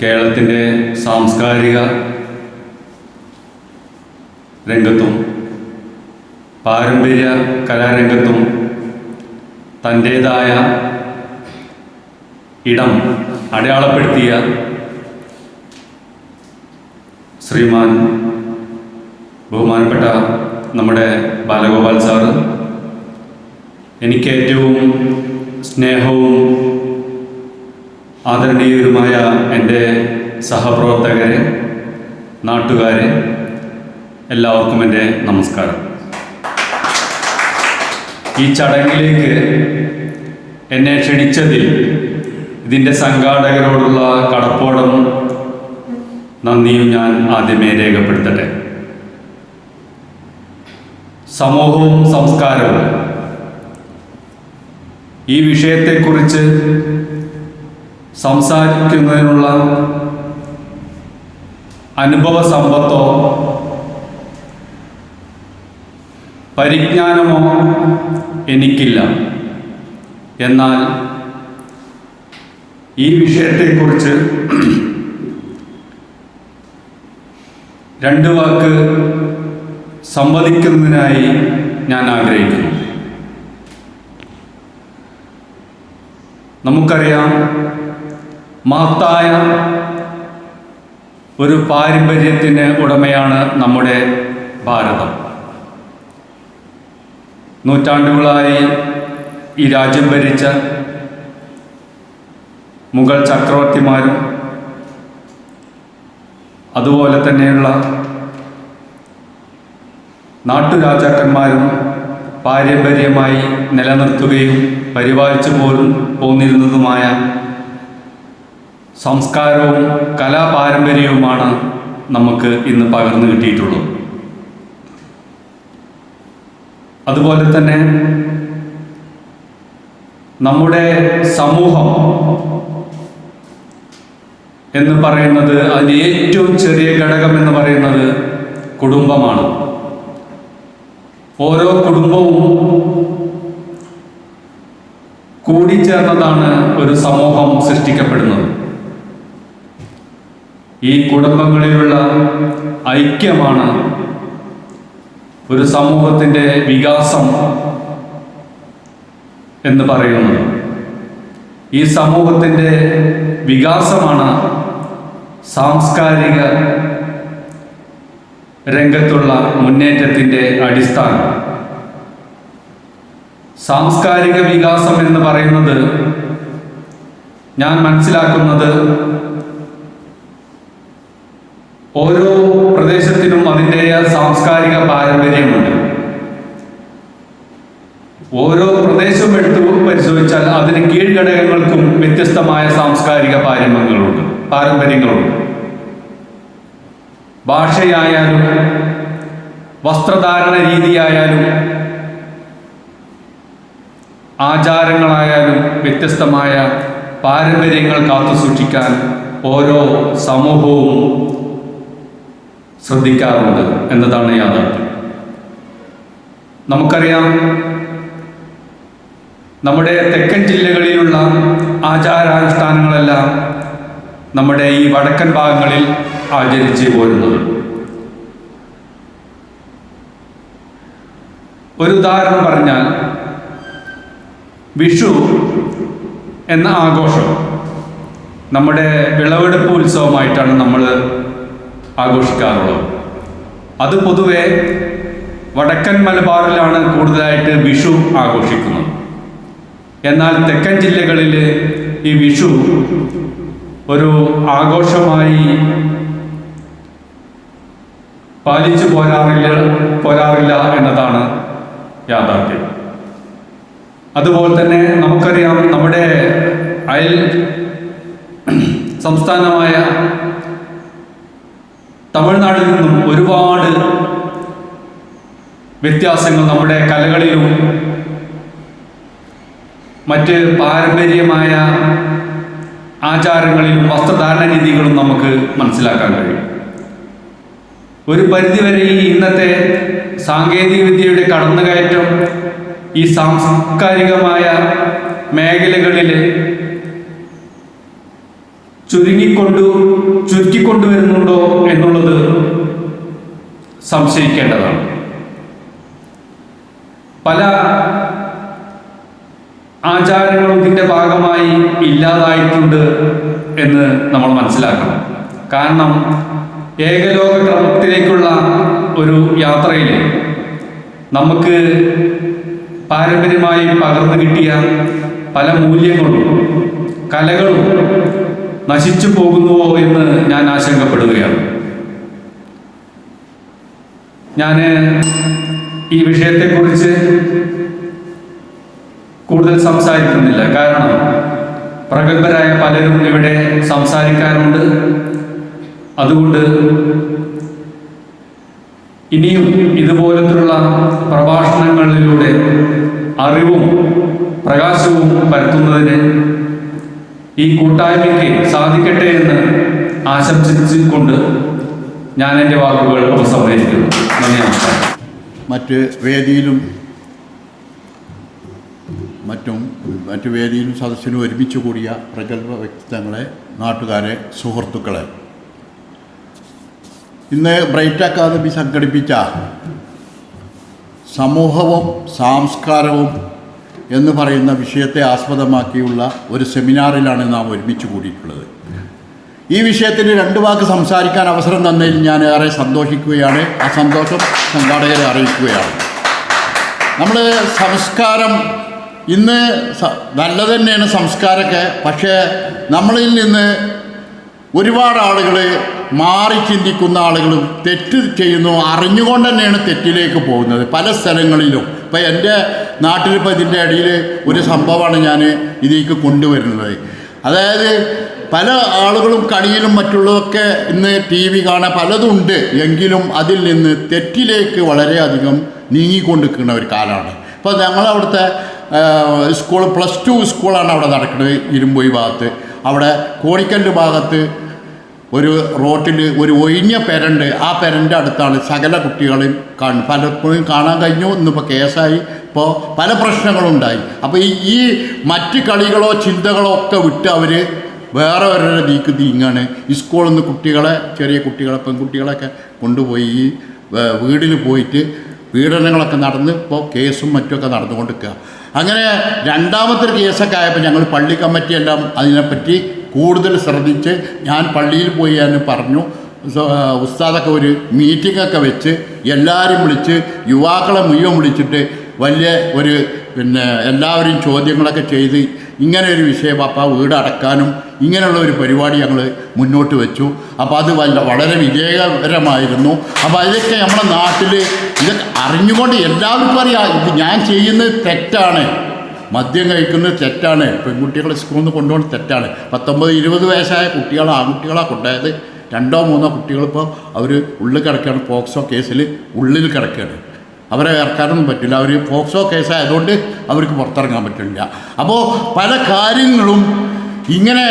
കേരളത്തിന്റെ സാംസ്കാരിക രംഗത്തും പാരമ്പര്യ കലാരംഗത്തും തന്റേതായ ഇടം അടയാളപ്പെടുത്തിയ ശ്രീമാൻ ബഹുമാനപ്പെട്ട നമ്മുടെ ബാലഗോപാൽ സാറ്. എനിക്ക് ഏറ്റവും സ്നേഹവും ആദരണീയരുമായ എന്റെ സഹപ്രവർത്തകരെ നാട്ടുകാരെ എല്ലാവർക്കും എന്റെ നമസ്കാരം. ഈ ചടങ്ങിലേക്ക് എന്നെ ക്ഷണിച്ചതിൽ ഇതിന്റെ സംഘാടകരോടുള്ള കടപ്പോടും നന്ദിയും ഞാൻ ആദ്യമേ രേഖപ്പെടുത്തട്ടെ. സമൂഹവും സംസ്കാരവും ഈ വിഷയത്തെക്കുറിച്ച് സംസാരിക്കുന്നതിനുള്ള അനുഭവ സമ്പത്തോ പരിജ്ഞാനമോ എനിക്കില്ല. എന്നാൽ ഈ വിഷയത്തെക്കുറിച്ച് രണ്ട് വാക്ക് സംവദിക്കുന്നതിനായി ഞാൻ ആഗ്രഹിക്കുന്നു. നമുക്കറിയാം മഹത്തായ ഒരു പാരമ്പര്യത്തിന് ഉടമയാണ് നമ്മുടെ ഭാരതം. നൂറ്റാണ്ടുകളായി ഈ രാജ്യം ഭരിച്ച മുഗൾ ചക്രവർത്തിമാരും അതുപോലെ തന്നെയുള്ള നാട്ടുരാജാക്കന്മാരും പാരമ്പര്യമായി നിലനിർത്തുകയും പരിപാലിച്ചു പോലും പോന്നിരുന്നതുമായ സംസ്കാരവും കലാപാരമ്പര്യവുമാണ് നമുക്ക് ഇന്ന് പകർന്നു കിട്ടിയിട്ടുള്ളത്. അതുപോലെ തന്നെ നമ്മുടെ സമൂഹം എന്ന് പറയുന്നത് അതിന്റെ ഏറ്റവും ചെറിയ ഘടകം എന്ന് പറയുന്നത് കുടുംബമാണ്. ഓരോ കുടുംബവും കൂടിച്ചേർന്നതാണ് ഒരു സമൂഹം സൃഷ്ടിക്കപ്പെടുന്നത്. ഈ കുടുംബങ്ങളിലുള്ള ഐക്യമാണ് ഒരു സമൂഹത്തിന്റെ വികാസം എന്ന് പറയുന്നത്. ഈ സമൂഹത്തിന്റെ വികാസമാണ് സാംസ്കാരിക രംഗത്തുള്ള മുന്നേറ്റത്തിന്റെ അടിസ്ഥാനം. സാംസ്കാരിക വികാസം എന്ന് പറയുന്നത് ഞാൻ മനസ്സിലാക്കുന്നത് ഓരോ പ്രദേശത്തിനും അതിന്റെതായ സാംസ്കാരിക പാരമ്പര്യമുണ്ട്. ഓരോ പ്രദേശവും എടുത്തു പരിശോധിച്ചാൽ അതിന് കീഴ്ഘടകങ്ങൾക്കും വ്യത്യസ്തമായ സാംസ്കാരിക പാരമ്പര്യങ്ങളുണ്ട് പാരമ്പര്യങ്ങളുണ്ട്. ഭാഷയായാലും വസ്ത്രധാരണ രീതിയായാലും ആചാരങ്ങളായാലും വ്യത്യസ്തമായ പാരമ്പര്യങ്ങൾ കാത്തു സൂക്ഷിക്കാൻ ഓരോ സമൂഹവും ശ്രദ്ധിക്കാറുണ്ട് എന്നതാണ് യാഥാർത്ഥ്യം. നമുക്കറിയാം നമ്മുടെ തെക്കൻ ജില്ലകളിലുള്ള ആചാരാനുഷ്ഠാനങ്ങളെല്ലാം നമ്മുടെ ഈ വടക്കൻ ഭാഗങ്ങളിൽ ആചരിച്ച് പോരുന്നത്. ഒരു ഉദാഹരണം പറഞ്ഞാൽ വിഷു എന്ന ആഘോഷം നമ്മുടെ വിളവെടുപ്പ് ഉത്സവമായിട്ടാണ് നമ്മൾ ആഘോഷിക്കാറുള്ളത്. അത് പൊതുവെ വടക്കൻ മലബാറിലാണ് കൂടുതലായിട്ട് വിഷു ആഘോഷിക്കുന്നത്. എന്നാൽ തെക്കൻ ജില്ലകളിൽ ഈ വിഷു ഒരു ആഘോഷമായി പാലിച്ചു പോരാറില്ല പോരാറില്ല എന്നതാണ് യാഥാർത്ഥ്യം. അതുപോലെ തന്നെ നമുക്കറിയാം നമ്മുടെ അയൽ സംസ്ഥാനമായ തമിഴ്നാട്ടിൽ നിന്നും ഒരുപാട് വ്യത്യാസങ്ങൾ നമ്മുടെ കലകളിലും മറ്റ് പാരമ്പര്യമായ ആചാരങ്ങളിലും വസ്ത്രധാരണ രീതികളും നമുക്ക് മനസ്സിലാക്കാൻ കഴിയും. ഒരു പരിധിവരെ ഈ ഇന്നത്തെ സാങ്കേതികവിദ്യയുടെ കടന്നുകയറ്റം ഈ സാംസ്കാരികമായ മേഖലകളിൽ ചുരുങ്ങിക്കൊണ്ടു ചുരുക്കിക്കൊണ്ടുവരുന്നുണ്ടോ എന്നുള്ളത് സംശയിക്കേണ്ടതാണ്. പല ആചാരങ്ങളും ഇതിന്റെ ഭാഗമായി ഇല്ലാതായിട്ടുണ്ട് എന്ന് നമ്മൾ മനസ്സിലാക്കണം. കാരണം ഏകലോക ക്രമത്തിലേക്കുള്ള ഒരു യാത്രയിൽ നമുക്ക് പാരമ്പര്യമായി പകർന്നു കിട്ടിയ പല മൂല്യങ്ങളും കലകളും നശിച്ചു പോകുന്നുവോ എന്ന് ഞാൻ ആശങ്കപ്പെടുകയാണ്. ഞാൻ ഈ വിഷയത്തെക്കുറിച്ച് കൂടുതൽ സംസാരിക്കുന്നില്ല. കാരണം പ്രഗത്ഭരായ പലരും ഇവിടെ സംസാരിക്കാനുണ്ട്. അതുകൊണ്ട് ഇനിയും ഇതുപോലത്തുള്ള പ്രഭാഷണങ്ങളിലൂടെ അറിവും പ്രകാശവും പരത്തുന്നതിന് ഈ കൂട്ടായ്മയ്ക്ക് സാധിക്കട്ടെ എന്ന് ആശംസിച്ചുകൊണ്ട് ഞാൻ എന്റെ വാക്കുകൾ ഉപസംഹരിക്കുന്നു നന്ദി നമസ്കാരം. മറ്റ് വേദിയിലും മറ്റും മറ്റു വേദിയിലും സദസ്സിനും ഒരുമിച്ച് കൂടിയ പ്രഗത്ഭ വ്യക്തിത്വങ്ങളെ നാട്ടുകാരെ സുഹൃത്തുക്കളെ. ഇന്ന് ബ്രൈറ്റ് അക്കാദമി സംഘടിപ്പിച്ച സമൂഹവും സാംസ്കാരവും എന്ന് പറയുന്ന വിഷയത്തെ ആസ്പദമാക്കിയുള്ള ഒരു സെമിനാറിലാണ് നാം ഒരുമിച്ച് കൂടിയിട്ടുള്ളത്. ഈ വിഷയത്തിന് രണ്ട് വാക്ക് സംസാരിക്കാൻ അവസരം തന്നതിൽ ഞാൻ ഏറെ സന്തോഷിക്കുകയാണ്. ആ സന്തോഷം സംഘാടകരെ അറിയിക്കുകയാണ്. നമ്മൾ സംസ്കാരം ഇന്ന് നല്ല നല്ലത് തന്നെയാണ് സംസ്കാരമൊക്കെ. പക്ഷേ നമ്മളിൽ നിന്ന് ഒരുപാട് ആളുകൾ മാറി ചിന്തിക്കുന്ന ആളുകളും തെറ്റ് ചെയ്യുന്നു അറിഞ്ഞുകൊണ്ട് തന്നെയാണ് തെറ്റിലേക്ക് പോകുന്നത്. പല സ്ഥലങ്ങളിലും ഇപ്പം എന്റെ നാട്ടിലിപ്പോൾ ഇതിന്റെ ഇടയിൽ ഒരു സംഭവമാണ് ഞാൻ ഇതിലേക്ക് കൊണ്ടുവരുന്നത്. അതായത് പല ആളുകളും കളിയിലും മറ്റുള്ളതൊക്കെ ഇന്ന് ടി വി കാണാൻ പലതുണ്ട് എങ്കിലും അതിൽ നിന്ന് തെറ്റിലേക്ക് വളരെയധികം നീങ്ങിക്കൊണ്ടിരിക്കുന്ന ഒരു കാലമാണ്. ഇപ്പോൾ ഞങ്ങളവിടുത്തെ സ്കൂൾ പ്ലസ് ടു സ്കൂളാണ് അവിടെ നടക്കുന്നത് ഇരുമ്പൊയ് ഭാഗത്ത്. അവിടെ കോണിക്കല്ല് ഭാഗത്ത് ഒരു റോട്ടിൽ ഒരു ഒഴിഞ്ഞ പെരണ്ട് ആ പെരന്റെ അടുത്താണ് സകല കുട്ടികളെയും കാണും പലപ്പോഴും കാണാൻ കഴിഞ്ഞു. ഇന്നിപ്പോൾ കേസായി. ഇപ്പോൾ പല പ്രശ്നങ്ങളുണ്ടായി. അപ്പോൾ ഈ മറ്റ് കളികളോ ചിന്തകളോ ഒക്കെ വിട്ട് അവർ വേറെ അവരുടെ നീക്ക് നീങ്ങാണ്. ഈ സ്കൂളിൽ നിന്ന് കുട്ടികളെ ചെറിയ കുട്ടികളെ പെൺകുട്ടികളൊക്കെ കൊണ്ടുപോയി വീടിൽ പോയിട്ട് പീഡനങ്ങളൊക്കെ നടന്ന് ഇപ്പോൾ കേസും മറ്റുമൊക്കെ നടന്നുകൊണ്ടിരിക്കുക. അങ്ങനെ രണ്ടാമത്തെ കേസൊക്കെ ആയപ്പോൾ ഞങ്ങൾ പള്ളി കമ്മിറ്റി എല്ലാം അതിനെപ്പറ്റി കൂടുതൽ ശ്രദ്ധിച്ച് ഞാൻ പള്ളിയിൽ പോയി ഞാൻ പറഞ്ഞു. ഉസ്താദൊക്കെ ഒരു മീറ്റിങ്ങൊക്കെ വെച്ച് എല്ലാവരും വിളിച്ച് യുവാക്കളെ മുഴുവൻ വിളിച്ചിട്ട് വലിയ ഒരു പിന്നെ എല്ലാവരും ചോദ്യങ്ങളൊക്കെ ചെയ്ത് ഇങ്ങനെ ഒരു വിഷയം അപ്പം വീട് അടക്കാനും ഇങ്ങനെയുള്ള ഒരു പരിപാടി ഞങ്ങൾ മുന്നോട്ട് വെച്ചു. അപ്പോൾ അത് വല്ല വളരെ വിജയകരമായിരുന്നു. അപ്പോൾ അതൊക്കെ നമ്മുടെ നാട്ടിൽ ഇതൊക്കെ അറിഞ്ഞുകൊണ്ട് എല്ലാവർക്കും അറിയാം. ഇത് ഞാൻ ചെയ്യുന്നത് തെറ്റാണ്. മദ്യം കഴിക്കുന്നത് തെറ്റാണ്. പെൺകുട്ടികളെ സ്കൂളിൽ നിന്ന് കൊണ്ടുപോകുന്നത് തെറ്റാണ്. പത്തൊമ്പത് ഇരുപത് വയസ്സായ കുട്ടികളോ ആൺകുട്ടികളാണ് കൊണ്ടുപോയത്. രണ്ടോ മൂന്നോ കുട്ടികളിപ്പോൾ അവർ ഉള്ളിൽ കിടക്കുകയാണ് പോക്സോ കേസിൽ ഉള്ളിൽ കിടക്കുകയാണ്. അവരെ ഇറക്കാനൊന്നും പറ്റില്ല. അവർ പോക്സോ കേസായതുകൊണ്ട് അവർക്ക് പുറത്തിറങ്ങാൻ പറ്റില്ല. അപ്പോൾ പല കാര്യങ്ങളും ഇങ്ങനെ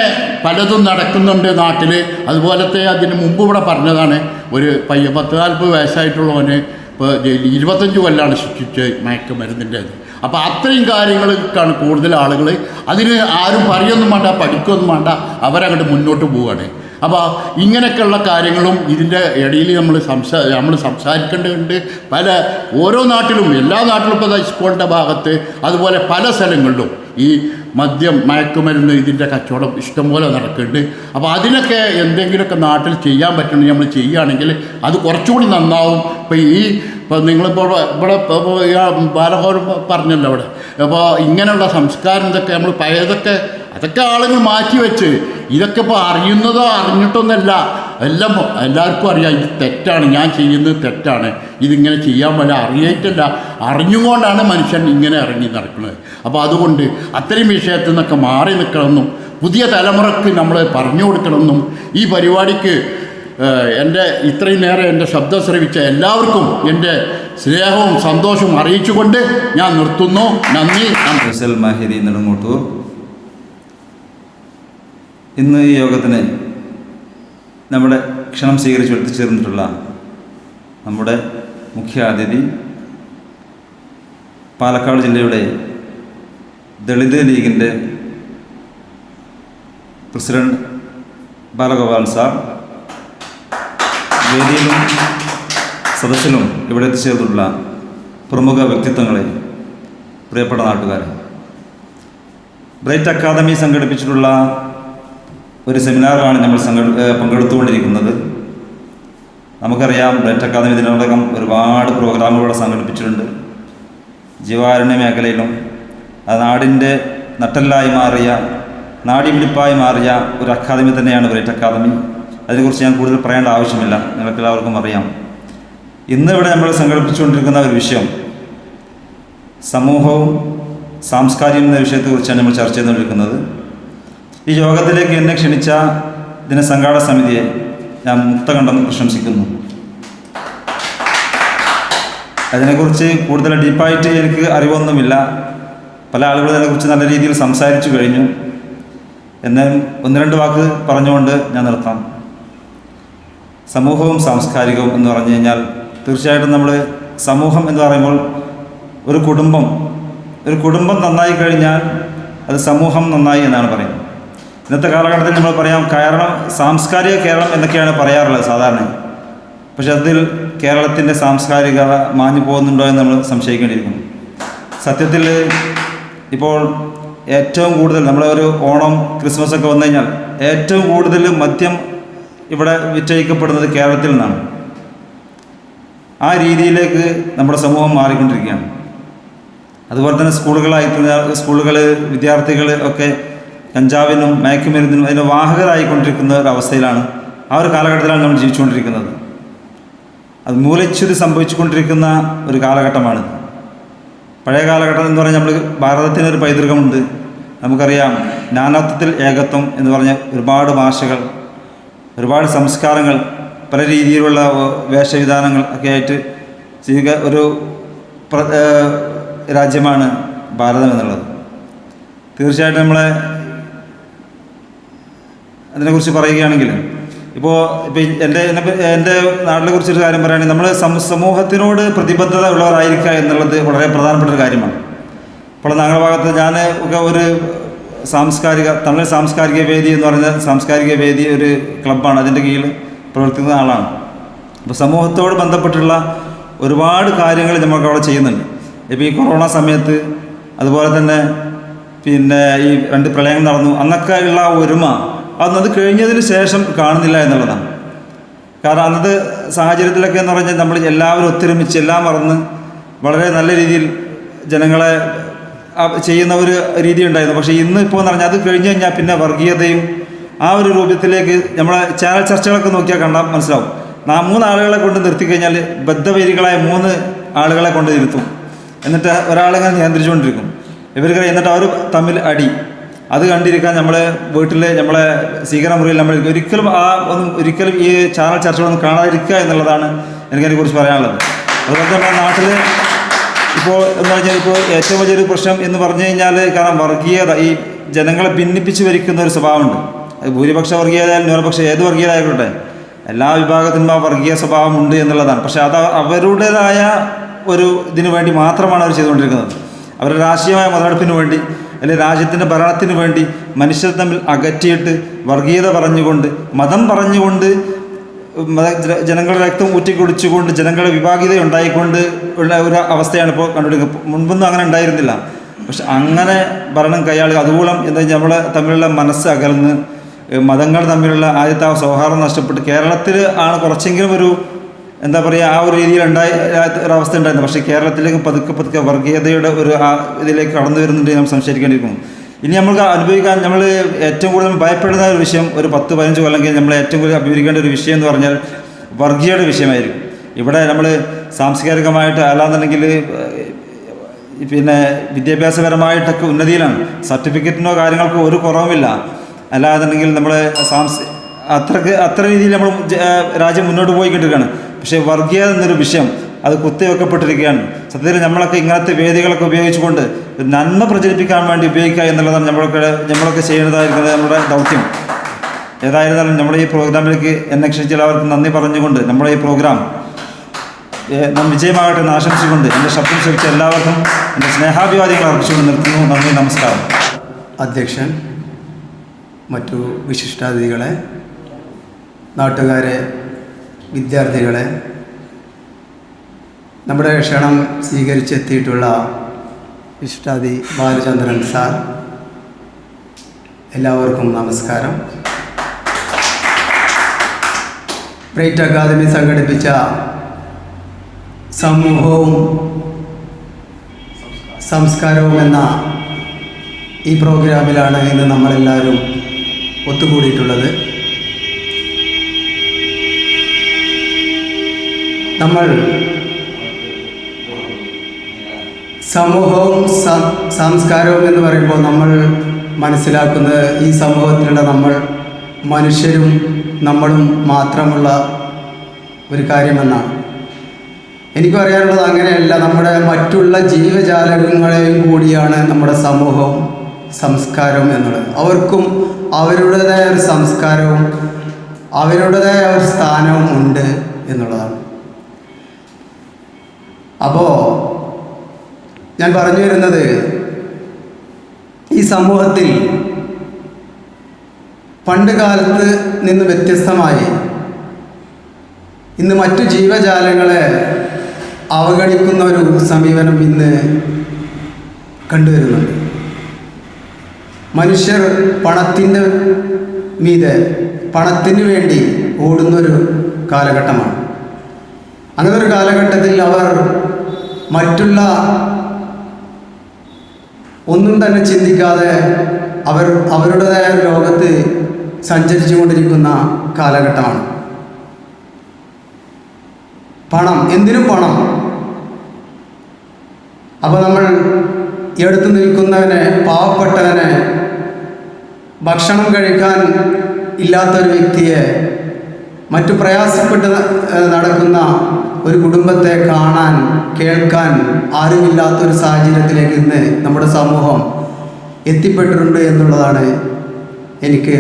പലതും നടക്കുന്നുണ്ട് നാട്ടിൽ അതുപോലത്തെ അതിന് മുമ്പ് ഇവിടെ പറഞ്ഞതാണ്. ഒരു പയ്യ പത്ത് നാൽപ്പത് വയസ്സായിട്ടുള്ളവന് ഇപ്പോൾ ഇരുപത്തഞ്ച് കൊല്ലാണ് ശിക്ഷിച്ച് മയക്കുമരുന്നിന്റെ അപ്പോൾ അത്രയും കാര്യങ്ങൾക്കാണ് കൂടുതൽ ആളുകൾ അതിന് ആരും പറയൊന്നും വേണ്ട പഠിക്കൊന്നും വേണ്ട അവരങ്ങോട്ട് മുന്നോട്ട് പോവുകയാണ്. അപ്പോൾ ഇങ്ങനെയൊക്കെയുള്ള കാര്യങ്ങളും ഇതിന്റെ ഇടയിൽ നമ്മൾ സംസാ നമ്മൾ സംസാരിക്കേണ്ടതുണ്ട്. പല ഓരോ നാട്ടിലും എല്ലാ നാട്ടിലും ഇപ്പോൾ സ്കൂളിന്റെ ഭാഗത്ത് അതുപോലെ പല സ്ഥലങ്ങളിലും ഈ മദ്യം മയക്കുമരുന്ന് ഇതിന്റെ കച്ചവടം ഇഷ്ടംപോലെ നടക്കുന്നുണ്ട്. അപ്പോൾ അതിനൊക്കെ എന്തെങ്കിലുമൊക്കെ നാട്ടിൽ ചെയ്യാൻ പറ്റുന്നത് നമ്മൾ ചെയ്യുകയാണെങ്കിൽ അത് കുറച്ചുകൂടി നന്നാവും. ഇപ്പോൾ ഈ ഇപ്പോൾ നിങ്ങളിപ്പോൾ ഇവിടെ ബാലഹോർ പറഞ്ഞല്ലോ അവിടെ. അപ്പോൾ ഇങ്ങനെയുള്ള സംസ്കാരം ഇതൊക്കെ നമ്മൾ പഴയതൊക്കെ അതൊക്കെ ആളുകൾ മാറ്റി വെച്ച് ഇതൊക്കെ ഇപ്പോൾ അറിയുന്നതോ അറിഞ്ഞിട്ടൊന്നല്ല. എല്ലാം എല്ലാവർക്കും അറിയാം ഇത് തെറ്റാണ് ഞാൻ ചെയ്യുന്നത് തെറ്റാണ്. ഇതിങ്ങനെ ചെയ്യാൻ വല്ല അറിയായിട്ടല്ല അറിഞ്ഞുകൊണ്ടാണ് മനുഷ്യൻ ഇങ്ങനെ ഇറങ്ങി നടക്കുന്നത്. അപ്പോൾ അതുകൊണ്ട് അത്രയും വിഷയത്തിൽ നിന്നൊക്കെ മാറി നിൽക്കണമെന്നും പുതിയ തലമുറയ്ക്ക് നമ്മൾ പറഞ്ഞു കൊടുക്കണമെന്നും ഈ പരിപാടിക്ക് എന്റെ ഇത്രയും നേരം എന്റെ ശബ്ദം ശ്രവിച്ച എല്ലാവർക്കും എന്റെ സ്നേഹവും സന്തോഷവും അറിയിച്ചുകൊണ്ട് ഞാൻ നിർത്തുന്നു. നന്ദി. ഫസൽ മാഹിരി നെടുങ്ങോട്ടൂർ. ഇന്ന് ഈ യോഗത്തിന് നമ്മുടെ ക്ഷണം സ്വീകരിച്ച് എത്തിച്ചേർന്നിട്ടുള്ള നമ്മുടെ മുഖ്യ അതിഥി പാലക്കാട് ജില്ലയുടെ ദളിത് ലീഗിന്റെ പ്രസിഡന്റ് ബാലഗോപാൽ സാർ വേദിയിലും സദസ്സിലും ഇവിടെ എത്തിച്ചേർന്നിട്ടുള്ള പ്രമുഖ വ്യക്തിത്വങ്ങളെ പ്രിയപ്പെട്ട നാട്ടുകാരെ. ബ്രൈറ്റ് അക്കാദമി സംഘടിപ്പിച്ചിട്ടുള്ള ഒരു സെമിനാറാണ് നമ്മൾ പങ്കെടുത്തുകൊണ്ടിരിക്കുന്നത്. നമുക്കറിയാം ബ്രൈറ്റ് അക്കാദമി ഇതിനോടകം ഒരുപാട് പ്രോഗ്രാമുകൾ സംഘടിപ്പിച്ചിട്ടുണ്ട്. ജീവാരണ്യ മേഖലയിലും അത് നാടിന്റെ നട്ടല്ലായി മാറിയ നാടിപിടിപ്പായി മാറിയ ഒരു അക്കാദമി തന്നെയാണ് ബ്രൈറ്റ് അക്കാദമി. അതിനെക്കുറിച്ച് ഞാൻ കൂടുതൽ പറയേണ്ട ആവശ്യമില്ല. നിങ്ങൾക്ക് എല്ലാവർക്കും അറിയാം. ഇന്ന് ഇവിടെ നമ്മൾ സംഘടിപ്പിച്ചുകൊണ്ടിരിക്കുന്ന ഒരു വിഷയം സമൂഹവും സാംസ്കാരികം എന്ന വിഷയത്തെക്കുറിച്ചാണ് നമ്മൾ ചർച്ച ചെയ്തുകൊണ്ടിരിക്കുന്നത്. ഈ യോഗത്തിലേക്ക് എന്നെ ക്ഷണിച്ച ദിനസംഘാട സമിതിയെ ഞാൻ മുക്തകണ്ഠം പ്രശംസിക്കുന്നു. അതിനെക്കുറിച്ച് കൂടുതൽ ഡീപ്പായിട്ട് എനിക്ക് അറിവൊന്നുമില്ല. പല ആളുകളും അതിനെക്കുറിച്ച് നല്ല രീതിയിൽ സംസാരിച്ചു കഴിഞ്ഞു. എന്നാൽ ഒന്ന് രണ്ട് വാക്ക് പറഞ്ഞുകൊണ്ട് ഞാൻ നിർത്താം. സമൂഹവും സാംസ്കാരികവും എന്ന് പറഞ്ഞു കഴിഞ്ഞാൽ തീർച്ചയായിട്ടും നമ്മൾ സമൂഹം എന്ന് പറയുമ്പോൾ ഒരു കുടുംബം ഒരു കുടുംബം നന്നായി കഴിഞ്ഞാൽ അത് സമൂഹം നന്നായി എന്നാണ് പറയുന്നത്. ഇന്നത്തെ കാലഘട്ടത്തിൽ നമ്മൾ പറയാം കേരളം സാംസ്കാരിക കേരളം എന്നൊക്കെയാണ് പറയാറുള്ളത് സാധാരണ. പക്ഷെ അതിൽ കേരളത്തിന്റെ സാംസ്കാരികത മാഞ്ഞു പോകുന്നുണ്ടോ എന്ന് നമ്മൾ സംശയിക്കേണ്ടിയിരിക്കുന്നു. സത്യത്തിൽ ഇപ്പോൾ ഏറ്റവും കൂടുതൽ നമ്മളെ ഒരു ഓണം ക്രിസ്മസ് ഒക്കെ വന്നു കഴിഞ്ഞാൽ ഏറ്റവും കൂടുതൽ മദ്യം ഇവിടെ വിറ്റഴിക്കപ്പെടുന്നത് കേരളത്തിൽ നിന്നാണ്. ആ രീതിയിലേക്ക് നമ്മുടെ സമൂഹം മാറിക്കൊണ്ടിരിക്കുകയാണ്. അതുപോലെ തന്നെ സ്കൂളുകളായി സ്കൂളുകൾ വിദ്യാർത്ഥികൾ ഒക്കെ കഞ്ചാവിനും മയക്കുമരുന്നിനും അതിന്റെ വാഹകരായിക്കൊണ്ടിരിക്കുന്ന ഒരു അവസ്ഥയിലാണ് ആ ഒരു കാലഘട്ടത്തിലാണ് നമ്മൾ ജീവിച്ചുകൊണ്ടിരിക്കുന്നത്. അത് മൂലച്യുതി സംഭവിച്ചുകൊണ്ടിരിക്കുന്ന ഒരു കാലഘട്ടമാണ് പഴയ കാലഘട്ടം എന്ന് പറഞ്ഞാൽ നമ്മൾ ഭാരതത്തിനൊരു പൈതൃകമുണ്ട്. നമുക്കറിയാം നാനാത്വത്തിൽ ഏകത്വം എന്ന് പറഞ്ഞ ഒരുപാട് ഭാഷകൾ ഒരുപാട് സംസ്കാരങ്ങൾ പല രീതിയിലുള്ള വേഷവിധാനങ്ങൾ ഒക്കെ ആയിട്ട് ചെയ്യുക ഒരു രാജ്യമാണ് ഭാരതം എന്നുള്ളത്. തീർച്ചയായിട്ടും നമ്മളെ അതിനെക്കുറിച്ച് പറയുകയാണെങ്കിൽ ഇപ്പോൾ ഇപ്പോൾ എന്റെ എന്റെ നാട്ടിനെ കുറിച്ചൊരു കാര്യം പറയുകയാണെങ്കിൽ നമ്മൾ സം- സമൂഹത്തിനോട് പ്രതിബദ്ധത ഉള്ളവരായിരിക്കുക എന്നുള്ളത് വളരെ പ്രധാനപ്പെട്ട ഒരു കാര്യമാണ്. ഇപ്പോൾ ഞങ്ങളുടെ ഭാഗത്ത് ഞാൻ ഒക്കെ ഒരു സാംസ്കാരിക തമിഴ് സാംസ്കാരിക വേദി എന്ന് പറയുന്ന സാംസ്കാരിക വേദി ഒരു ക്ലബ്ബാണ്. അതിന്റെ കീഴിൽ പ്രവർത്തിക്കുന്ന ആളാണ്. അപ്പോൾ സമൂഹത്തോട് ബന്ധപ്പെട്ടുള്ള ഒരുപാട് കാര്യങ്ങൾ നമുക്ക് അവിടെ ചെയ്യുന്നുണ്ട്. ഇപ്പോൾ ഈ കൊറോണ സമയത്ത് അതുപോലെ തന്നെ പിന്നെ ഈ രണ്ട് പ്രളയം നടന്നു. അന്നൊക്കെ ഉള്ള ഒരുമ അന്നത് കഴിഞ്ഞതിന് ശേഷം കാണുന്നില്ല എന്നുള്ളതാണ്. കാരണം അന്നത്തെ സാഹചര്യത്തിലൊക്കെ എന്ന് പറഞ്ഞാൽ നമ്മൾ എല്ലാവരും ഒത്തൊരുമിച്ച് എല്ലാം മറന്ന് വളരെ നല്ല രീതിയിൽ ജനങ്ങളെ ചെയ്യുന്ന ഒരു രീതി ഉണ്ടായിരുന്നു. പക്ഷേ ഇന്ന് ഇപ്പോൾ എന്ന് പറഞ്ഞാൽ അത് കഴിഞ്ഞ് കഴിഞ്ഞാൽ പിന്നെ വർഗീയതയും ആ ഒരു രൂപത്തിലേക്ക് നമ്മളെ ചാനൽ ചർച്ചകളൊക്കെ നോക്കിയാൽ കണ്ടാൽ മനസ്സിലാവും. നാ മൂന്നാളുകളെ കൊണ്ട് നിർത്തി കഴിഞ്ഞാൽ ബദ്ധവൈരികളായ മൂന്ന് ആളുകളെ കൊണ്ട് ഇരുത്തും. എന്നിട്ട് ഒരാളിങ്ങനെ നിയന്ത്രിച്ചുകൊണ്ടിരിക്കും. ഇവർക്ക് എന്നിട്ട് അവർ തമ്മിൽ അടി. അത് കണ്ടിരിക്കാൻ നമ്മളെ വീട്ടിൽ നമ്മളെ സ്വീകരണ മുറിയിൽ നമ്മൾ ഒരിക്കലും ആ ഒന്നും ഒരിക്കലും ഈ ചാനൽ ചർച്ചകളൊന്നും കാണാതിരിക്കുക എന്നുള്ളതാണ് എനിക്കതിനെക്കുറിച്ച് പറയാനുള്ളത്. അതുപോലെ തന്നെ നാട്ടിൽ ഇപ്പോൾ എന്ന് പറഞ്ഞാൽ ഇപ്പോൾ ഏറ്റവും വലിയൊരു പ്രശ്നം എന്ന് പറഞ്ഞു കഴിഞ്ഞാൽ കാരണം വർഗീയത ഈ ജനങ്ങളെ ഭിന്നിപ്പിച്ച് വരിക്കുന്ന ഒരു സ്വഭാവമുണ്ട്. അത് ഭൂരിപക്ഷ വർഗീയത ആയാലും ന്യൂനപക്ഷ ഏത് വർഗീയതായിക്കോട്ടെ എല്ലാ വിഭാഗത്തിനും ആ വർഗീയ സ്വഭാവം ഉണ്ട് എന്നുള്ളതാണ്. പക്ഷേ അത് അവരുടേതായ ഒരു ഇതിനു വേണ്ടി മാത്രമാണ് അവർ ചെയ്തുകൊണ്ടിരിക്കുന്നത്. അവരുടെ രാഷ്ട്രീയമായ മുതലെടുപ്പിന് വേണ്ടി അല്ലെങ്കിൽ രാജ്യത്തിന്റെ ഭരണത്തിന് വേണ്ടി മനുഷ്യർ തമ്മിൽ അകറ്റിയിട്ട് വർഗീയത പറഞ്ഞുകൊണ്ട് മതം പറഞ്ഞുകൊണ്ട് ജനങ്ങളുടെ രക്തം ഊറ്റിക്കുടിച്ചുകൊണ്ട് ജനങ്ങളുടെ വിഭാഗീയത ഉണ്ടായിക്കൊണ്ട് ഉള്ള ഒരു അവസ്ഥയാണ് ഇപ്പോൾ കണ്ടുപിടിക്കുന്നത് മുൻപൊന്നും അങ്ങനെ ഉണ്ടായിരുന്നില്ല. പക്ഷെ അങ്ങനെ ഭരണം കൈയാളുക അതുമൂലം എന്താ നമ്മളെ തമ്മിലുള്ള മനസ്സ് അകലന്ന് മതങ്ങൾ തമ്മിലുള്ള ആദ്യത്തെ ആ സൗഹാർദ്ദം നഷ്ടപ്പെട്ട് കേരളത്തിൽ ആണ് കുറച്ചെങ്കിലും ഒരു എന്താ പറയുക ആ ഒരു രീതിയിൽ ഉണ്ടായി ഒരു അവസ്ഥ ഉണ്ടായിരുന്നു പക്ഷേ കേരളത്തിലേക്ക് പതുക്കെ പതുക്കെ വർഗീയതയുടെ ഒരു ആ ഇതിലേക്ക് കടന്നു വരുന്നുണ്ട് നാം സംശയിക്കേണ്ടിയിരിക്കുന്നു. ഇനി നമുക്ക് അനുഭവിക്കാൻ നമ്മൾ ഏറ്റവും കൂടുതൽ ഭയപ്പെടുന്ന ഒരു വിഷയം ഒരു പത്ത് പതിനഞ്ച് കൊല്ലം കഴിഞ്ഞ് നമ്മൾ ഏറ്റവും കൂടുതൽ അഭിമുഖീകരിക്കേണ്ട ഒരു വിഷയം എന്ന് പറഞ്ഞാൽ വർഗീയയുടെ വിഷയമായിരിക്കും. ഇവിടെ നമ്മൾ സാംസ്കാരികമായിട്ട് അല്ലാന്നുണ്ടെങ്കിൽ പിന്നെ വിദ്യാഭ്യാസപരമായിട്ടൊക്കെ ഉന്നതിയിലാണ്. സർട്ടിഫിക്കറ്റിനോ കാര്യങ്ങൾക്കോ ഒരു കുറവുമില്ല. അല്ലാന്നുണ്ടെങ്കിൽ നമ്മൾ സാംസ് അത്രയ്ക്ക് അത്ര രീതിയിൽ നമ്മൾ രാജ്യം മുന്നോട്ട് പോയിക്കൊണ്ടിരിക്കുകയാണ്. പക്ഷേ വർഗീയത എന്നൊരു വിഷയം അത് കുത്തിവെക്കപ്പെട്ടിരിക്കുകയാണ്. സത്യത്തിൽ നമ്മളൊക്കെ ഇങ്ങനത്തെ വേദികളൊക്കെ ഉപയോഗിച്ചുകൊണ്ട് നന്മ പ്രചരിപ്പിക്കാൻ വേണ്ടി ഉപയോഗിക്കുക എന്നുള്ളതാണ് നമ്മളൊക്കെ നമ്മളൊക്കെ ചെയ്യേണ്ടതായിരിക്കുന്നത് നമ്മുടെ ദൗത്യം. ഏതായിരുന്നാലും നമ്മുടെ ഈ പ്രോഗ്രാമിലേക്ക് എന്നെ ക്ഷണിച്ച എല്ലാവർക്കും നന്ദി പറഞ്ഞുകൊണ്ട് നമ്മുടെ ഈ പ്രോഗ്രാം നാം വിജയമാകട്ടെ എന്ന് ആശംസിച്ചുകൊണ്ട് എന്റെ ശബ്ദം ശ്രമിച്ച എല്ലാവർക്കും എന്റെ സ്നേഹാഭിവാദ്യങ്ങൾ അർപ്പിച്ചുകൊണ്ട് നിർത്തുന്നു. നന്ദി നമസ്കാരം. അധ്യക്ഷൻ മറ്റു വിശിഷ്ടാതിഥികളെ നാട്ടുകാരെ വിദ്യാർത്ഥികളെ നമ്മുടെ ക്ഷണം സ്വീകരിച്ചെത്തിയിട്ടുള്ള ഇഷ്ടാദി ബാലചന്ദ്രൻ സാർ എല്ലാവർക്കും നമസ്കാരം. പ്രൈറ്റ് അക്കാദമി സംഘടിപ്പിച്ച സമൂഹവും സംസ്കാരവും എന്ന ഈ പ്രോഗ്രാമിലാണ് ഇന്ന് നമ്മളെല്ലാവരും ഒത്തുകൂടിയിട്ടുള്ളത്. നമ്മൾ സമൂഹവും സംസ്കാരവും എന്ന് പറയുമ്പോൾ നമ്മൾ മനസ്സിലാക്കുന്നത് ഈ സമൂഹത്തിലുള്ള നമ്മൾ മനുഷ്യരും നമ്മളും മാത്രമുള്ള ഒരു കാര്യമെന്നാണ്. എനിക്ക് പറയാനുള്ളത് അങ്ങനെയല്ല. നമ്മുടെ മറ്റുള്ള ജീവജാലകങ്ങളെയും കൂടിയാണ് നമ്മുടെ സമൂഹവും സംസ്കാരവും എന്നുള്ളത്. അവർക്കും അവരുടേതായ ഒരു സംസ്കാരവും അവരുടേതായ ഒരു സ്ഥാനവും ഉണ്ട് എന്നുള്ളതാണ്. അപ്പോൾ ഞാൻ പറഞ്ഞു വരുന്നത് ഈ സമൂഹത്തിൽ പണ്ട് കാലത്ത് നിന്ന് വ്യത്യസ്തമായി ഇന്ന് മറ്റു ജീവജാലങ്ങളെ അവഗണിക്കുന്ന ഒരു സമീപനം ഇന്ന് കണ്ടുവരുന്നുണ്ട്. മനുഷ്യർ പണത്തിന്റെ മീതെ പണത്തിന് വേണ്ടി ഓടുന്നൊരു കാലഘട്ടമാണ്. അങ്ങനൊരു കാലഘട്ടത്തിൽ അവർ മറ്റുള്ള ഒന്നും തന്നെ ചിന്തിക്കാതെ അവർ അവരുടേതായ ലോകത്ത് സഞ്ചരിച്ചു കൊണ്ടിരിക്കുന്ന കാലഘട്ടമാണ്. പണം എന്തിനും പണം. അപ്പോൾ നമ്മൾ എടുത്തു നിൽക്കുന്നവനെ പാവപ്പെട്ടവനെ ഭക്ഷണം കഴിക്കാൻ ഇല്ലാത്തൊരു വ്യക്തിയെ മറ്റു പ്രയാസപ്പെട്ട് നടക്കുന്ന ഒരു കുടുംബത്തെ കാണാൻ കേൾക്കാൻ ആരുമില്ലാത്ത ഒരു സാഹചര്യത്തിലേക്ക് ഇന്ന് നമ്മുടെ സമൂഹം എത്തിപ്പെട്ടിട്ടുണ്ട് എന്നുള്ളതാണ് എനിക്ക്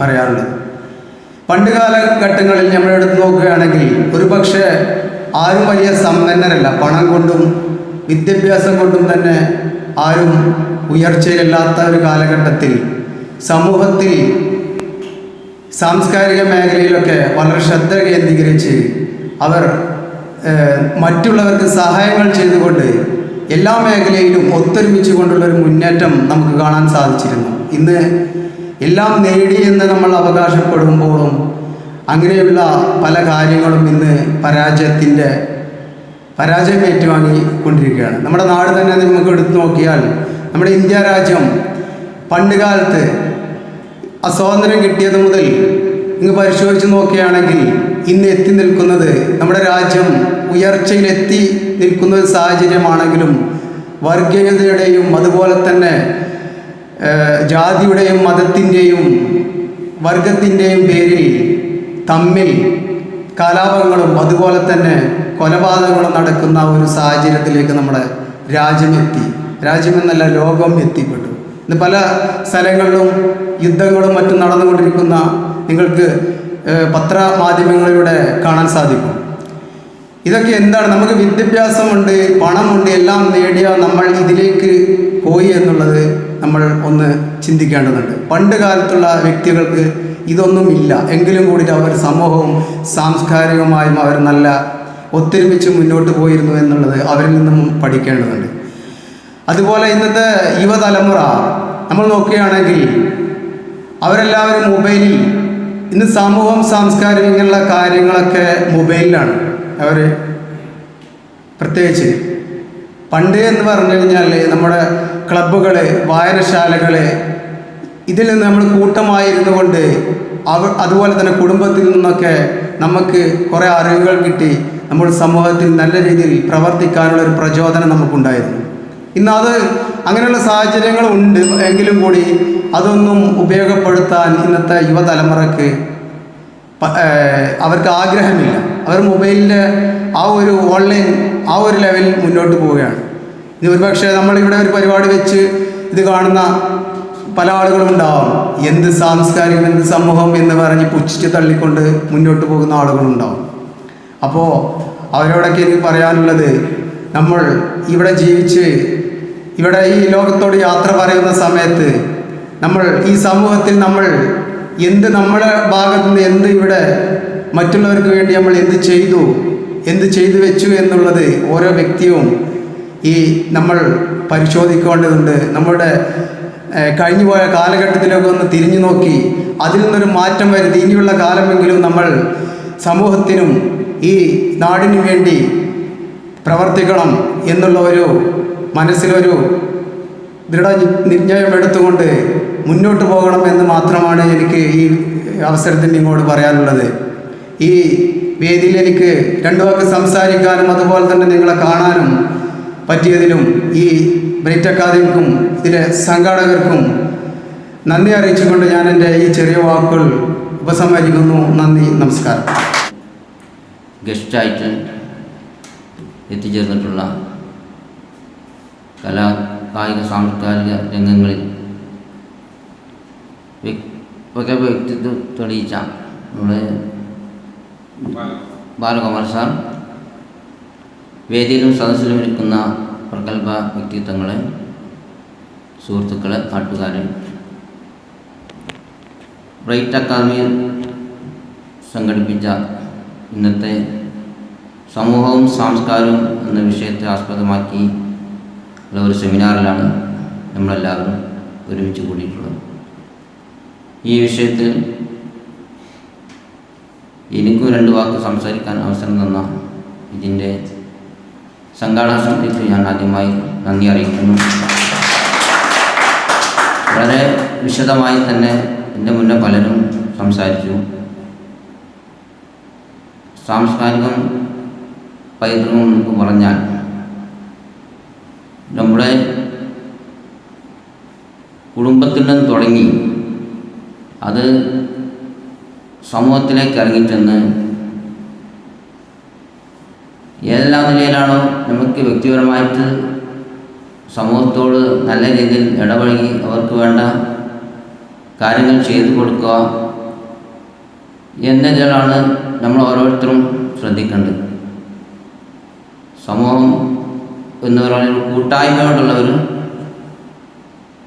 പറയാറുള്ളത് പണ്ട് കാലഘട്ടങ്ങളിൽ നമ്മൾ എടുത്ത് നോക്കുകയാണെങ്കിൽ ഒരു പക്ഷേ ആരും വലിയ സമ്പന്നരല്ല. പണം കൊണ്ടും വിദ്യാഭ്യാസം കൊണ്ടും തന്നെ ആരും ഉയർച്ചയിലല്ലാത്ത ഒരു കാലഘട്ടത്തിൽ സമൂഹത്തിൽ സാംസ്കാരിക മേഖലയിലൊക്കെ വളരെ ശ്രദ്ധ കേന്ദ്രീകരിച്ച് അവർ മറ്റുള്ളവർക്ക് സഹായങ്ങൾ ചെയ്തുകൊണ്ട് എല്ലാ മേഖലയിലും ഒത്തൊരുമിച്ച് കൊണ്ടുള്ള ഒരു മുന്നേറ്റം നമുക്ക് കാണാൻ സാധിച്ചിരുന്നു. ഇന്ന് എല്ലാം നേടി എന്ന് നമ്മൾ അവകാശപ്പെടുമ്പോഴും അങ്ങനെയുള്ള പല കാര്യങ്ങളും ഇന്ന് പരാജയത്തിന്റെ പരാജയം ഏറ്റുവാങ്ങിക്കൊണ്ടിരിക്കുകയാണ്. നമ്മുടെ നാട് തന്നെ നമുക്ക് എടുത്തു നോക്കിയാൽ നമ്മുടെ ഇന്ത്യ രാജ്യം പണ്ട് കാലത്ത് ആ കിട്ടിയത് മുതൽ ഇങ്ങ് പരിശോധിച്ച് നോക്കുകയാണെങ്കിൽ ഇന്ന് എത്തി നിൽക്കുന്നത് നമ്മുടെ രാജ്യം ഉയർച്ചയിലെത്തി നിൽക്കുന്ന ഒരു സാഹചര്യമാണെങ്കിലും വർഗീയതയുടെയും അതുപോലെ തന്നെ ജാതിയുടെയും മതത്തിന്റെയും വർഗത്തിന്റെയും പേരിൽ തമ്മിൽ കലാപങ്ങളും അതുപോലെ തന്നെ കൊലപാതകങ്ങളും നടക്കുന്ന ഒരു സാഹചര്യത്തിലേക്ക് നമ്മുടെ രാജ്യമെത്തി രാജ്യമെന്നല്ല ലോകം എത്തിപ്പെട്ടു. ഇന്ന് പല സ്ഥലങ്ങളിലും യുദ്ധങ്ങളും മറ്റും നടന്നുകൊണ്ടിരിക്കുന്ന നിങ്ങൾക്ക് പത്രമാധ്യമങ്ങളിലൂടെ കാണാൻ സാധിക്കും. ഇതൊക്കെ എന്താണ്? നമുക്ക് വിദ്യാഭ്യാസമുണ്ട് പണമുണ്ട് എല്ലാം നേടിയ നമ്മൾ ഇതിലേക്ക് പോയി എന്നുള്ളത് നമ്മൾ ഒന്ന് ചിന്തിക്കേണ്ടതുണ്ട്. പണ്ട് കാലത്തുള്ള വ്യക്തികൾക്ക് ഇതൊന്നും ഇല്ല. എങ്കിലും കൂടി അവർ സമൂഹവും സാംസ്കാരികമായും അവർ നല്ല ഒത്തൊരുമിച്ച് മുന്നോട്ട് പോയിരുന്നു എന്നുള്ളത് അവരിൽ നിന്നും പഠിക്കേണ്ടതുണ്ട്. അതുപോലെ ഇന്നത്തെ യുവതലമുറ നമ്മൾ നോക്കുകയാണെങ്കിൽ അവരെല്ലാവരും മൊബൈലിൽ ഇന്ന് സമൂഹം സാംസ്കാരികം ഇങ്ങനെയുള്ള കാര്യങ്ങളൊക്കെ മൊബൈലിലാണ്. അവർ പ്രത്യേകിച്ച് പണ്ട് എന്ന് പറഞ്ഞു കഴിഞ്ഞാൽ നമ്മുടെ ക്ലബ്ബുകൾ വായനശാലകൾ ഇതിൽ നിന്ന് നമ്മൾ കൂട്ടമായിരുന്നു കൊണ്ട് അവ അതുപോലെ തന്നെ കുടുംബത്തിൽ നിന്നൊക്കെ നമുക്ക് കുറേ അറിവുകൾ കിട്ടി. നമ്മൾ സമൂഹത്തിൽ നല്ല രീതിയിൽ പ്രവർത്തിക്കാനുള്ള ഒരു പ്രചോദനം നമുക്കുണ്ടായിരുന്നു. ഇന്ന് അത് അങ്ങനെയുള്ള സാഹചര്യങ്ങളുണ്ട് എങ്കിലും കൂടി അതൊന്നും ഉപയോഗപ്പെടുത്താൻ ഇന്നത്തെ യുവതലമുറക്ക് അവർക്ക് ആഗ്രഹമില്ല. അവർ മൊബൈലിന്റെ ആ ഒരു ഓൺലൈൻ ആ ഒരു ലെവലിൽ മുന്നോട്ട് പോവുകയാണ്. ഇനി ഒരുപക്ഷെ നമ്മളിവിടെ ഒരു പരിപാടി വെച്ച് ഇത് കാണുന്ന പല ആളുകളും ഉണ്ടാവും. എന്ത് സാംസ്കാരികം എന്ത് സമൂഹം എന്ന് പറഞ്ഞ് പുച്ഛിച്ച് തള്ളിക്കൊണ്ട് മുന്നോട്ട് പോകുന്ന ആളുകളുണ്ടാവും അപ്പോൾ അവരോടൊക്കെ എനിക്ക് പറയാനുള്ളത് നമ്മൾ ഇവിടെ ജീവിച്ച് ഇവിടെ ഈ ലോകത്തോട് യാത്ര പറയുന്ന സമയത്ത് നമ്മൾ ഈ സമൂഹത്തിൽ നമ്മൾ എന്ത് നമ്മുടെ ഭാഗത്തു നിന്ന് എന്ത് ഇവിടെ മറ്റുള്ളവർക്ക് വേണ്ടി നമ്മൾ എന്ത് ചെയ്തു എന്ത് ചെയ്തു വെച്ചു എന്നുള്ളത് ഓരോ വ്യക്തിയും ഈ നമ്മൾ പരിശോധിക്കേണ്ടതുണ്ട്. നമ്മുടെ കഴിഞ്ഞുപോയ കാലഘട്ടത്തിലൊക്കെ ഒന്ന് തിരിഞ്ഞു നോക്കി അതിൽ നിന്നൊരു മാറ്റം വരുത്തി ഇനിയുള്ള കാലമെങ്കിലും നമ്മൾ സമൂഹത്തിനും ഈ നാടിനു വേണ്ടി പ്രവർത്തിക്കണം എന്നുള്ള ഒരു മനസ്സിലൊരു ദൃഢ നിർണയം എടുത്തുകൊണ്ട് മുന്നോട്ട് പോകണം എന്ന് മാത്രമാണ് എനിക്ക് ഈ അവസരത്തിൽ നിങ്ങളോട് പറയാനുള്ളത്. ഈ വേദിയിൽ എനിക്ക് രണ്ടു വാക്ക് സംസാരിക്കാനും അതുപോലെ തന്നെ നിങ്ങളെ കാണാനും പറ്റിയതിലും ഈ ബ്രൈറ്റ് അക്കാദമിക്കും ഇതിലെ സംഘാടകർക്കും നന്ദി അറിയിച്ചുകൊണ്ട് ഞാൻ എന്റെ ഈ ചെറിയ വാക്കുകൾ ഉപസംഹരിക്കുന്നു. നന്ദി നമസ്കാരം. ഗസ്റ്റായിട്ട് എത്തിച്ചേർന്നിട്ടുള്ള കലാ കായിക സാംസ്കാരിക രംഗങ്ങളിൽ ഒക്കെ വ്യക്തിത്വം തെളിയിച്ച നമ്മുടെ ബാലകുമാർ സാർ വേദിയിലും സദസ്സിലും ഇരിക്കുന്ന പ്രഗത്ഭ വ്യക്തിത്വങ്ങളെ സുഹൃത്തുക്കളെ നാട്ടുകാരെ ബ്രൈറ്റ് അക്കാദമി സംഘടിപ്പിച്ച ഇന്നത്തെ സമൂഹവും സംസ്കാരവും എന്ന വിഷയത്തെ ആസ്പദമാക്കി ഉള്ള ഒരു സെമിനാറിലാണ് നമ്മളെല്ലാവരും ഒരുമിച്ച് കൂടിയിട്ടുള്ളത് ഈ വിഷയത്തിൽ എനിക്കും രണ്ട് വാക്ക് സംസാരിക്കാൻ അവസരം തന്ന ഇതിന്റെ സംഘാടക സമിതിക്ക് ഞാൻ ആദ്യമായി നന്ദി അറിയിക്കുന്നു. വളരെ വിശദമായി തന്നെ എന്റെ മുന്നേ പലരും സംസാരിച്ചു. സാംസ്കാരികം പൈതൃകം എന്നൊക്കെ പറഞ്ഞാൽ നമ്മുടെ കുടുംബത്തിൽ നിന്ന് തുടങ്ങി അത് സമൂഹത്തിലേക്ക് ഇറങ്ങിച്ചെന്ന് ഏതെല്ലാം നിലയിലാണോ നമുക്ക് വ്യക്തിപരമായിട്ട് സമൂഹത്തോട് നല്ല രീതിയിൽ ഇടപഴകി അവർക്ക് വേണ്ട കാര്യങ്ങൾ ചെയ്തു കൊടുക്കുക എന്നതിലാണ് നമ്മൾ ഓരോരുത്തരും ശ്രദ്ധിക്കേണ്ടത്. സമൂഹം എന്ന് പറയുന്ന ഒരു കൂട്ടായ്മയോടുള്ള ഒരു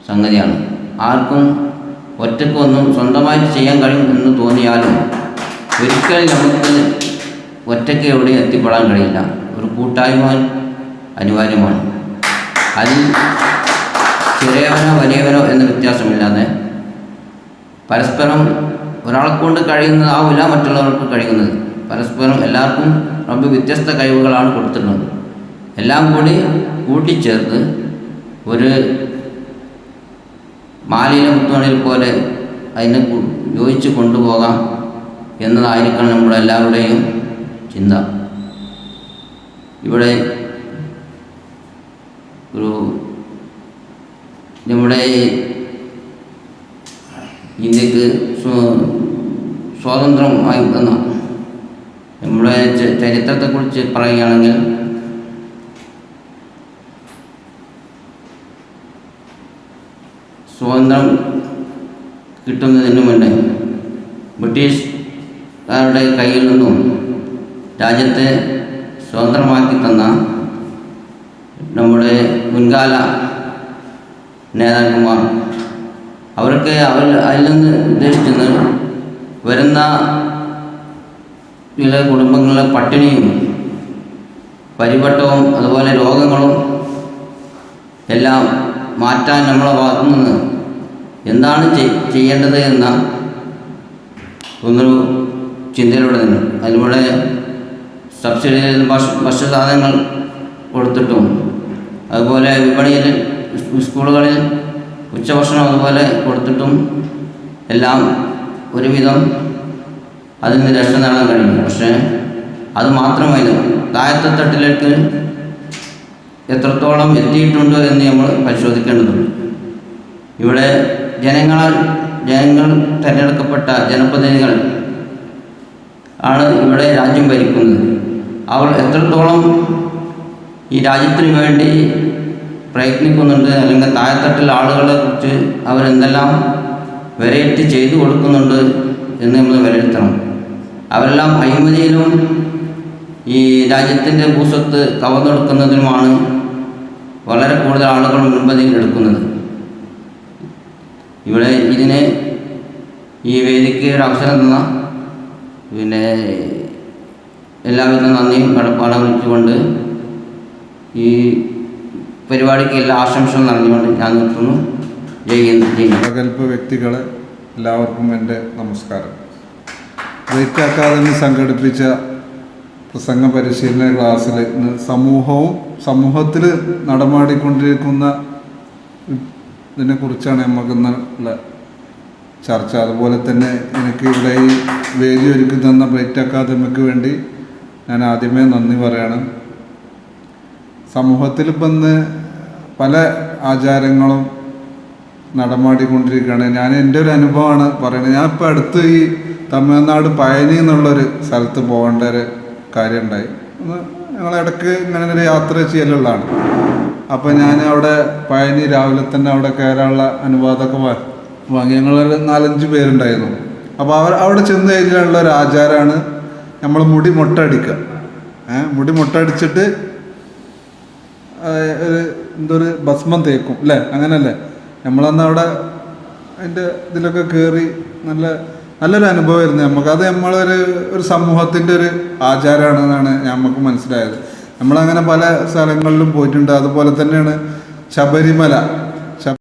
സംഗതിയാണ്. ആർക്കും ഒറ്റക്കൊന്നും സ്വന്തമായിട്ട് ചെയ്യാൻ കഴിയും എന്ന് തോന്നിയാലും ഒരിക്കൽ നമുക്ക് ഒറ്റയ്ക്ക് എവിടെയും എത്തിപ്പെടാൻ കഴിയില്ല. ഒരു കൂട്ടായ്മ അനിവാര്യമാണ്. അതിൽ ചെറിയവനോ വലിയവനോ എന്ന വ്യത്യാസമില്ലാതെ പരസ്പരം ഒരാളെ കൊണ്ട് കഴിയുന്നതാവില്ല മറ്റുള്ളവർക്ക് കഴിയുന്നത്. പരസ്പരം എല്ലാവർക്കും റബ്ബ് വ്യത്യസ്ത കഴിവുകളാണ് കൊടുത്തിട്ടുള്ളത്. എല്ലാം കൂടി കൂട്ടിച്ചേർത്ത് ഒരു മാലിന്യ കുത്തുകളിൽ പോലെ അതിനെ യോജിച്ച് കൊണ്ടുപോകാം എന്നതായിരിക്കണം നമ്മുടെ എല്ലാവരുടെയും ചിന്ത. ഇവിടെ ഒരു നമ്മുടെ ഇന്ത്യയ്ക്ക് സ്വാതന്ത്ര്യമായി തന്ന നമ്മുടെ ചരിത്രത്തെക്കുറിച്ച് പറയുകയാണെങ്കിൽ കിട്ടുന്നതിന് മുന്നേ ബ്രിട്ടീഷുകാരുടെ കയ്യിൽ നിന്നും രാജ്യത്തെ സ്വതന്ത്രമാക്കി തന്ന നമ്മുടെ മുൻകാല നേതാക്കന്മാർ. അവർക്ക് അവർ അതിൽ നിന്ന് ഉദ്ദേശിക്കുന്നത് വരുന്ന ചില കുടുംബങ്ങളിലെ പട്ടിണിയും പരിവട്ടവും അതുപോലെ രോഗങ്ങളും എല്ലാം മാറ്റാൻ നമ്മളെ ഭാഗത്തു നിന്ന് എന്താണ് ചെയ്- ചെയ്യേണ്ടത് എന്ന ഒന്നൊരു ചിന്തയിലൂടെ തന്നെ. അതിലൂടെ സബ്സിഡി ഭക്ഷ ഭക്ഷ്യസാധനങ്ങൾ കൊടുത്തിട്ടും അതുപോലെ വിപണിയിൽ സ്കൂളുകളിൽ ഉച്ചഭക്ഷണം അതുപോലെ കൊടുത്തിട്ടും എല്ലാം ഒരുവിധം അതിൽ നിന്ന് രക്ഷ നേടാൻ കഴിയും. പക്ഷേ അത് മാത്രമല്ല താഴത്തെ തട്ടിലേക്ക് എത്രത്തോളം എത്തിയിട്ടുണ്ട് എന്ന് നമ്മൾ പരിശോധിക്കേണ്ടതുണ്ട്. ഇവിടെ ജനങ്ങളാൽ ജനങ്ങൾ തിരഞ്ഞെടുക്കപ്പെട്ട ജനപ്രതിനിധികൾ ആണ് ഇവിടെ രാജ്യം ഭരിക്കുന്നത്. അവർ എത്രത്തോളം ഈ രാജ്യത്തിന് വേണ്ടി പ്രയത്നിക്കുന്നുണ്ട് അല്ലെങ്കിൽ താഴെത്തട്ടിൽ ആളുകളെ കുറിച്ച് അവരെന്തെല്ലാം വിലയിരുത്തി ചെയ്തു കൊടുക്കുന്നുണ്ട് എന്ന് നമ്മൾ വിലയിരുത്തണം. അവരെല്ലാം അഴിമതിയിലും ഈ രാജ്യത്തിന്റെ ഭൂസ്വത്ത് കവർന്നെടുക്കുന്നതിനുമാണ് വളരെ കൂടുതൽ ആളുകൾ മുൻപതിയിൽ എടുക്കുന്നത്. ഇവിടെ ഇതിനെ ഈ വേദിക്ക് ഒരു അവസരം തന്ന പിന്നെ എല്ലാവിധ നന്ദിയും കടപ്പാടം വിളിച്ചുകൊണ്ട് ഈ പരിപാടിക്ക് എല്ലാ ആശംസകളും നൽകിക്കൊണ്ട് ഞാൻ നിർത്തുന്നു. ജയ് ഹിന്ദ് വ്യക്തികളെ എല്ലാവർക്കും എന്റെ നമസ്കാരം. ബ്രേക്ക് അക്കാദമി സംഘടിപ്പിച്ച പ്രസംഗ പരിശീലന ക്ലാസ്സിൽ സമൂഹവും സമൂഹത്തിൽ നടമാടിക്കൊണ്ടിരിക്കുന്ന ഇതിനെക്കുറിച്ചാണ് നമുക്ക് ഇന്നുള്ള ചർച്ച. അതുപോലെ തന്നെ എനിക്ക് ഇവിടെ ഈ വേദി ഒരുക്കി തന്ന ബ്രൈറ്റ് അക്കാദമിക്ക് വേണ്ടി ഞാൻ ആദ്യമേ നന്ദി പറയണം. സമൂഹത്തിൽ ഇപ്പം ഇന്ന് പല ആചാരങ്ങളും നടമാടിക്കൊണ്ടിരിക്കുകയാണ്. ഞാൻ എന്റെ ഒരു അനുഭവമാണ് പറയുന്നത് ഞാൻ ഇപ്പോൾ അടുത്ത് ഈ തമിഴ്നാട് പയനി എന്നുള്ളൊരു സ്ഥലത്ത് പോകേണ്ട ഒരു കാര്യമുണ്ടായി. ഞങ്ങൾ ഇടയ്ക്ക് ഇങ്ങനെ ഒരു യാത്ര ചെയ്യലുള്ളതാണ്. അപ്പോൾ ഞാൻ അവിടെ പഴനി രാവിലെ തന്നെ അവിടെ കയറാനുള്ള അനുവാദമൊക്കെ വാങ്ങി. ഞങ്ങളൊരു നാലഞ്ച് പേരുണ്ടായിരുന്നു. അപ്പോൾ അവർ അവിടെ ചെന്ന് കഴിഞ്ഞാലുള്ള ഒരു ആചാരമാണ് നമ്മൾ മുടി മൊട്ടടിക്കുക ഏഹ് മുടി മുട്ട അടിച്ചിട്ട് ഒരു എന്തൊരു ഭസ്മം തേക്കും അല്ലേ? അങ്ങനല്ലേ? നമ്മളന്ന് അവിടെ അതിന്റെ ഇതിലൊക്കെ കയറി നല്ല നല്ലൊരു അനുഭവമായിരുന്നു. നമുക്ക് അത് നമ്മളൊരു ഒരു സമൂഹത്തിന്റെ ഒരു ആചാരമാണെന്നാണ് നമുക്ക് മനസ്സിലായത്. നമ്മളങ്ങനെ പല സ്ഥലങ്ങളിലും പോയിട്ടുണ്ട്. അതുപോലെ തന്നെയാണ് ശബരിമല.